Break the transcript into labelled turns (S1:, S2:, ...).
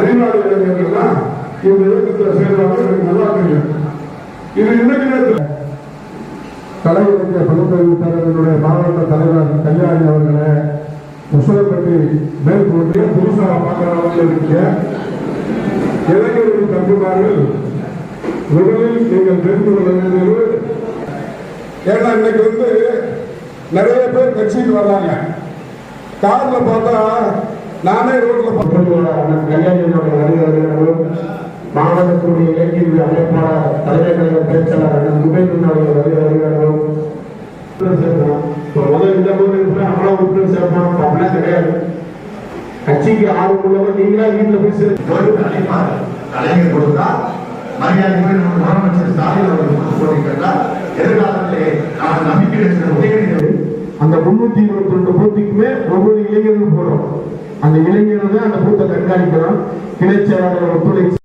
S1: அறிவாளி இளைஞர்கள் இந்த இயக்கத்தில் சேர்வாங்க எனக்கு நல்லா தெரியும். இது இன்னைக்கு நேரத்தில்? கலை இலக்கிய பகுத்தறிவு மாவட்ட தலைவர் கல்யாணி அவர்களை முசலப்பட்டி மேற்கொண்டு புதுசாக பார்க்கிறவங்க இருக்கீங்க இளைஞர்கள் தம்பிமார்கள் முதலில் நீங்கள் தெரிந்து கொள்ள வேண்டியது ஏன்னா இன்னைக்கு வந்து நிறைய பேர் கட்சிக்கு வர்றாங்க. கார்ல பார்த்தா நானே ரோட்ல பார்த்தேன்
S2: கல்யாணியினுடைய மாவட்டத்துடைய இலக்கிய அமைப்பாளர் தலைமை கழக பேச்சாளர் அண்ணன் சேர்க்கணும் இப்போ முதல் இந்த போது இருக்கிற அவ்வளோ உறுப்பினர் அப்படிலாம் கிடையாது. கட்சிக்கு ஆர்வம் உள்ளவங்க நீங்களா வீட்டில் போய் சேர்த்து
S3: கலைஞர் கொடுத்தார் மரியாதைக்குரிய நம்ம முதலமைச்சர் ஸ்டாலின் அவர்கள் கொடுத்து எதிர்காலத்திலே நாம் நம்பிக்கை உதயநிதி
S2: அந்த முன்னூத்தி இருபத்தி ரெண்டு பூத்துக்குமே ஒவ்வொரு இளைஞர்களும் அந்த இளைஞர்கள் தான் அந்த பூத்தை கண்காணிக்கணும் கிளை செயலாளர் ஒத்துழைப்பு